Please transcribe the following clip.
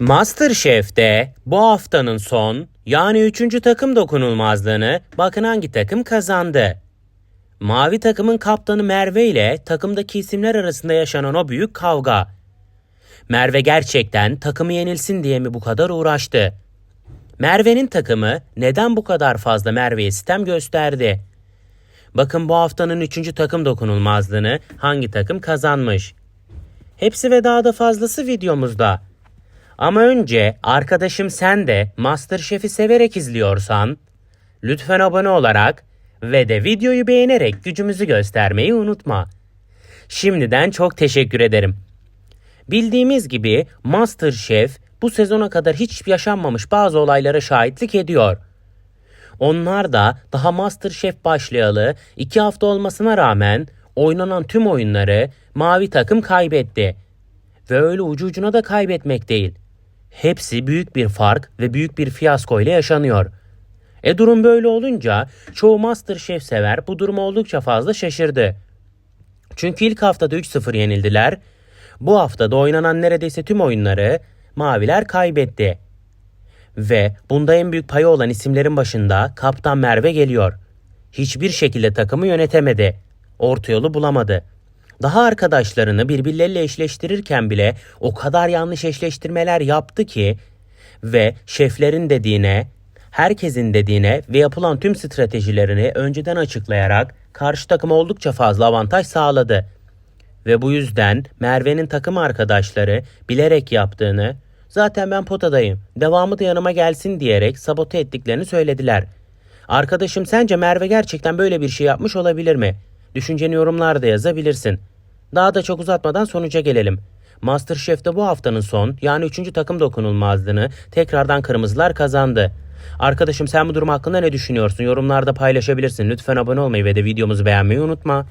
Masterchef'te bu haftanın son yani 3. takım dokunulmazlığını bakın hangi takım kazandı. Mavi takımın kaptanı Merve ile takımdaki isimler arasında yaşanan o büyük kavga. Merve gerçekten takımı yenilsin diye mi bu kadar uğraştı? Merve'nin takımı neden bu kadar fazla Merve'ye sitem gösterdi? Bakın bu haftanın 3. takım dokunulmazlığını hangi takım kazanmış? Hepsi ve daha da fazlası videomuzda. Ama önce arkadaşım sen de Masterchef'i severek izliyorsan lütfen abone olarak ve de videoyu beğenerek gücümüzü göstermeyi unutma. Şimdiden çok teşekkür ederim. Bildiğimiz gibi Masterchef bu sezona kadar hiç yaşanmamış bazı olaylara şahitlik ediyor. Onlar da daha Masterchef başlayalı 2 hafta olmasına rağmen oynanan tüm oyunları mavi takım kaybetti. Ve öyle ucu ucuna da kaybetmek değil. Hepsi büyük bir fark ve büyük bir fiyasko ile yaşanıyor. E durum böyle olunca çoğu Masterchef sever bu duruma oldukça fazla şaşırdı. Çünkü ilk haftada 3-0 yenildiler. Bu haftada oynanan neredeyse tüm oyunları maviler kaybetti. Ve bunda en büyük payı olan isimlerin başında Kaptan Merve geliyor. Hiçbir şekilde takımı yönetemedi. Orta yolu bulamadı. Daha arkadaşlarını birbirleriyle eşleştirirken bile o kadar yanlış eşleştirmeler yaptı ki ve şeflerin dediğine, herkesin dediğine ve yapılan tüm stratejilerini önceden açıklayarak karşı takıma oldukça fazla avantaj sağladı. Ve bu yüzden Merve'nin takım arkadaşları bilerek yaptığını, zaten ben potadayım, devamı da yanıma gelsin diyerek sabote ettiklerini söylediler. Arkadaşım sence Merve gerçekten böyle bir şey yapmış olabilir mi? Düşünceni yorumlarda yazabilirsin. Daha da çok uzatmadan sonuca gelelim. Masterchef'te bu haftanın son yani 3. takım dokunulmazlığını tekrardan kırmızılar kazandı. Arkadaşım sen bu durum hakkında ne düşünüyorsun? Yorumlarda paylaşabilirsin. Lütfen abone olmayı ve de videomuzu beğenmeyi unutma.